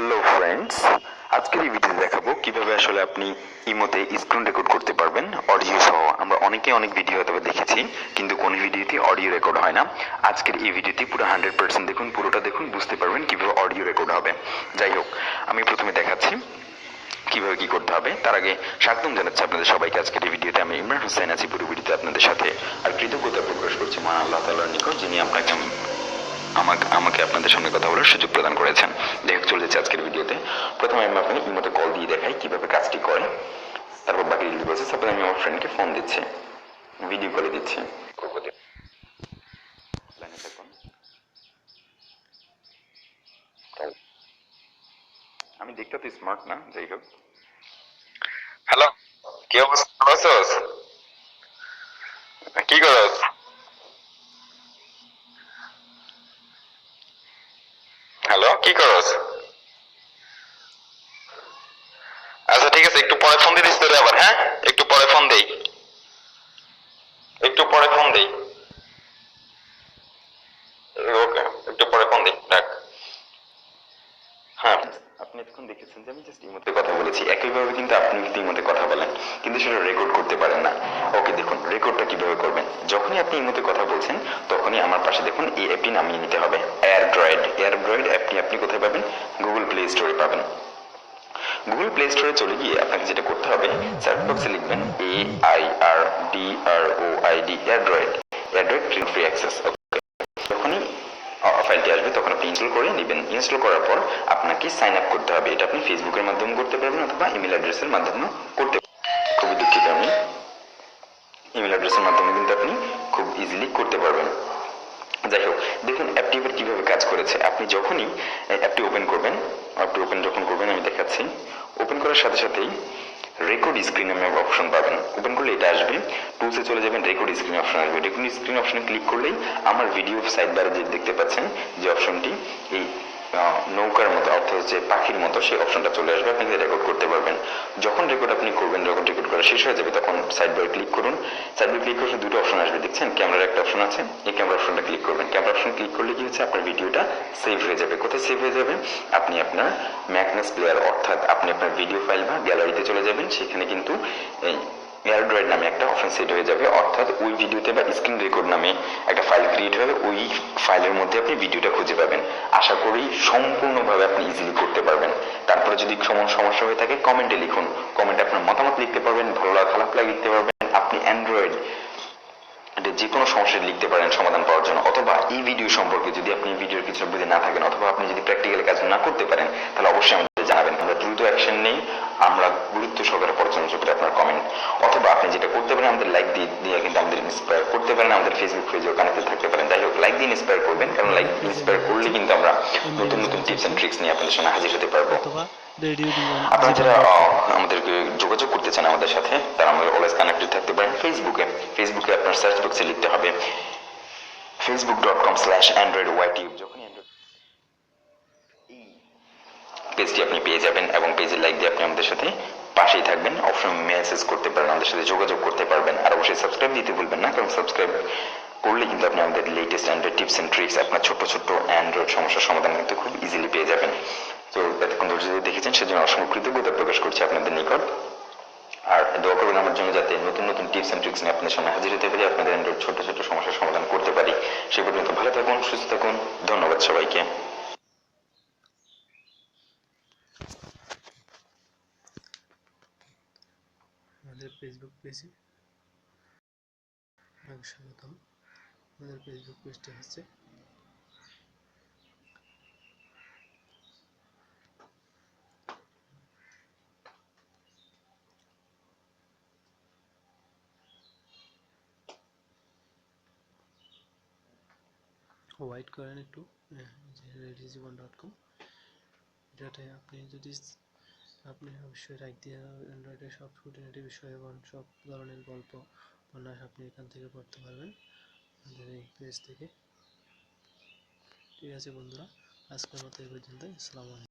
Hello friends আজকের এই ভিডিওতে দেখাবো কীভাবে আসলে আপনি ইমোতে স্ক্রিন রেকর্ড করতে পারবেন। অডিও সহ আমরা অনেকে অনেক ভিডিও হয়তো দেখেছি, কিন্তু কোন ভিডিওতে অডিও রেকর্ড হয় না। আজকের এই ভিডিওটি পুরো হান্ড্রেড পার্সেন্ট দেখুন, পুরোটা দেখুন, বুঝতে পারবেন কীভাবে অডিও রেকর্ড হবে। যাই হোক, আমি প্রথমে দেখাচ্ছি কীভাবে কি করতে হবে। তার আগে স্বাগতম জানাচ্ছি আপনাদের সবাইকে আজকের এই ভিডিওতে আমি ইমরান হোসেন আছি পুরো ভিডিওতে আপনাদের সাথে। আর কৃতজ্ঞতা প্রকাশ করছি মহান আল্লাহ তাআলার নিকট, যিনি আপনাকে আমাকে আমাকে আপনাদের সামনে কথা বলার সুযোগ প্রদান করেছেন। হোক চলে যাচ্ছে আজকের ভিডিওতে। প্রথমে আমি আপনাকে ইমোতে কল দিয়ে দেখাই কীভাবে কাজটি করে। তারপর বাকি ডিটেল প্রসেস তারপরে আমি আমার ফ্রেন্ডকে ফোন দিচ্ছি। ভিডিও কলে দিচ্ছি। আমি দেখতে তো স্মার্ট না যাই হোক। হ্যালো কি অবস্থা ভালো আছোস কি করস হ্যালো কি করস আচ্ছা ঠিক আছে, একটু পরে ফোন দিয়ে দিস তোরে আবার হ্যাঁ? একটু পরে ফোন দেই। একটু পরে ফোন দেই ওকে একটু পরে ফোন দেই রাখ হ্যাঁ এতক্ষণ দেখেছেন যে আমি জাস্ট ইমোতে কথা বলেছি। একইভাবে কিন্তু আপনি কিন্তু ইমোতে কথা বলেন, কিন্তু সেটা রেকর্ড করতে পারেন না। ওকে দেখুন রেকর্ডটা কীভাবে করবেন? যখনই আপনি ইমোতে কথা বলছেন, তখনই আমার পাশে দেখুন এই অ্যাপটি নামিয়ে নিতে হবে। এয়ারড্রয়েড এয়ারড্রয়েড অ্যাপটি আপনি কোথায় পাবেন? গুগল প্লে স্টোরে পাবেন। গুগল প্লে স্টোরে চলে গিয়ে আপনাকে যেটা করতে হবে সার্চ বক্সে লিখবেন A I R D R O I D AirDroid AirDroid free access okay যখনই ফাইলটি আসবে, তখন আপনি ইনস্টল করে নেবেন। ইনস্টল করার পর আপনাকে সাইন আপ করতে হবে। এটা আপনি ফেসবুকের মাধ্যমে করতে পারবেন অথবা ইমেল অ্যাড্রেসের মাধ্যমে করতে খুবই দুঃখিত আমি। ইমেল অ্যাড্রেসের মাধ্যমে কিন্তু আপনি খুব ইজিলি করতে পারবেন। যাই হোক, দেখুন অ্যাপটি এবার কীভাবে কাজ করেছে। আপনি যখনই অ্যাপটি ওপেন করবেন অ্যাপটি ওপেন যখন করবেন, আমি দেখাচ্ছি। ওপেন করার সাথে সাথেই রেকর্ড স্ক্রিন নামে অপশন পাবেন। ওপেন করলে এটা আসবে। টুলসে চলে যাবেন রেকর্ড স্ক্রিন অপশন আসবে। রেকর্ড স্ক্রিন অপশনে ক্লিক করলেই আমার ভিডিও সাইড বারে যে দেখতে পাচ্ছেন, যে অপশনটি এই নৌকার মতো অর্থাৎ হচ্ছে পাখির মতো সেই অপশনটা চলে আসবে, আপনি রেকর্ড করতে পারবেন। যখন রেকর্ড আপনি করবেন, যখন রেকর্ড করা শেষ হয়ে যাবে, তখন সাইড বারে ক্লিক করুন। সাইড বারে ক্লিক করে দুটো অপশন আসবে, দেখছেন? ক্যামেরার একটা অপশন আছে, এই ক্যামেরা অপশনটা ক্লিক করবেন। ক্যামেরা অপশন ক্লিক করলে কি হচ্ছে? আপনার ভিডিওটা সেভ হয়ে যাবে। কোথায় সেভ হয়ে যাবে? আপনি আপনার ম্যাকনেস প্লেয়ার অর্থাৎ আপনি আপনার ভিডিও ফাইল বা গ্যালারিতে চলে যাবেন। সেখানে কিন্তু এই এয়ারড্রয়েড নামে একটা অপশন সেট হয়ে যাবে। অর্থাৎ ওই ভিডিওতে বা স্ক্রিন রেকর্ড নামে একটা ফাইল ক্রিয়েট হবে। ওই ফাইলের মধ্যে আপনি ভিডিওটা খুঁজে পাবেন। আশা করি সম্পূর্ণভাবে আপনি ইজিলি করতে পারবেন। তারপরে যদি কোনো সমস্যা হয়ে থাকে কমেন্টে লিখুন। কমেন্টে আপনার মতামত লিখতে পারবেন, ভালো লাগা খারাপ লাগা লিখতে পারবেন। আপনি অ্যান্ড্রয়েড যে কোনো সমস্যা লিখতে পারেন সমাধান পাওয়ার জন্য। অথবা এই ভিডিও সম্পর্কে যদি আপনি ভিডিওর কিছু বুঝে না থাকেন, অথবা আপনি যদি প্র্যাকটিক্যাল কাজ না করতে পারেন, তাহলে অবশ্যই আমাদের জানাবেন। আমরা দ্রুত অ্যাকশন নেই। আমরা গুরুত্ব সহকারে পর্যালোচনা করি আপনার কমেন্ট অথবা আপনি যেটা করতে পারেন, আমাদের লাইক দিয়ে দিয়ে কিন্তু আমাদের ইন্সপায়ার পারেন আমাদের ফেসবুক পেজেও কানেক্টেড থাকতে পারেন। যাই হোক লাইক দিয়ে ইন্সপায়ার করবেন কারণ লাইক ইন্সপায়ার করলে কিন্তু আমরা নতুন নতুন টিপস অ্যান্ড ট্রিক্স নিয়ে আপনাদের সামনে হাজির হতে পারব। আপনারা যারা আমাদেরকে যোগাযোগ করতে চান আমাদের সাথে তারা আমাদের অলওয়েজ কানেক্টেড থাকতে পারেন ফেসবুকে ফেসবুকে আপনার সার্চ বক্সে লিখতে হবে Facebook dot com slash Android YouTube যখনই পেজটি আপনি পেয়ে যাবেন এবং পেজে লাইক দিয়ে আপনি আমাদের সাথে পাশেই থাকবেন অপশন মেসেজ করতে পারেন, আমাদের সাথে যোগাযোগ করতে পারবেন, আর অবশ্যই সাবস্ক্রাইব দিতে ভুলবেন না, কারণ সাবস্ক্রাইব করলে কিন্তু আপনি আমাদের latest Android tips and tricks আপনার ছোট্ট ছোট্ট অ্যান্ড্রয়েড সমস্যার সমাধান কিন্তু খুব ইজিলি পেয়ে যাবেন। তো এতক্ষণ ধৈর্য ধরে দেখেছেন, সেজন্য অসংখ্য কৃতজ্ঞতা প্রকাশ করছি আপনাদের নিকট। আর দোয়া করবেন আমার জন্য যাতে নতুন নতুন টিপস অ্যান্ড ট্রিক্স নিয়ে আপনাদের সামনে হাজির হতে পারি, আপনাদের অ্যান্ড্রয়েড ছোট ছোট সমস্যার সমাধান করতে পারি। সে পর্যন্ত ভালো থাকুন, সুস্থ থাকুন, ধন্যবাদ সবাইকে। আমাদের ফেসবুক পেজে আপনাকে স্বাগতম। আমাদের ফেসবুক পেজটি হচ্ছে হোয়াইট করেন একটু রেডি জীবন ডট কম এটাতে আপনি যদি আপনি অবশ্যই রাইট দিয়ে অ্যান্ড্রয়েডের সব খুঁটিনাটি বিষয় এবং সব ধরনের গল্প, উপন্যাস আপনি এখান থেকে পড়তে পারবেন। আমাদের এই পেজ থেকে। ঠিক আছে বন্ধুরা, আজকের মতো এই পর্যন্ত আসসালামু আলাইকুম।